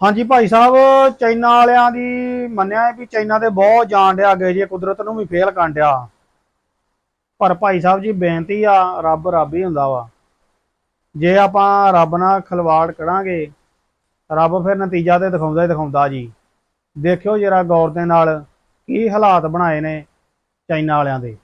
ਹਾਂਜੀ ਭਾਈ ਸਾਹਿਬ ਚਾਈਨਾ ਵਾਲਿਆਂ ਦੀ ਮੰਨਿਆ ਹੈ ਵੀ ਚਾਈਨਾ ਦੇ ਬਹੁਤ ਜਾਣ ਡਿਆ ਗਏ ਜੇ ਕੁਦਰਤ ਨੂੰ ਵੀ ਫੇਲ ਕਰਨ ਡਿਆ। ਪਰ ਭਾਈ ਸਾਹਿਬ ਜੀ, ਬੇਨਤੀ ਆ, ਰੱਬ ਰੱਬ ਹੀ ਹੁੰਦਾ ਵਾ। ਜੇ ਆਪਾਂ ਰੱਬ ਨਾਲ ਖਲਵਾੜ ਕਰਾਂਗੇ, ਰੱਬ ਫਿਰ ਨਤੀਜਾ ਤੇ ਦਿਖਾਉਂਦਾ ਹੀ ਦਿਖਾਉਂਦਾ ਜੀ। ਦੇਖਿਓ ਜਰਾ ਗੌਰ ਦੇ ਨਾਲ ਕੀ ਹਾਲਾਤ ਬਣਾਏ ਨੇ ਚਾਈਨਾ ਵਾਲਿਆਂ ਦੇ।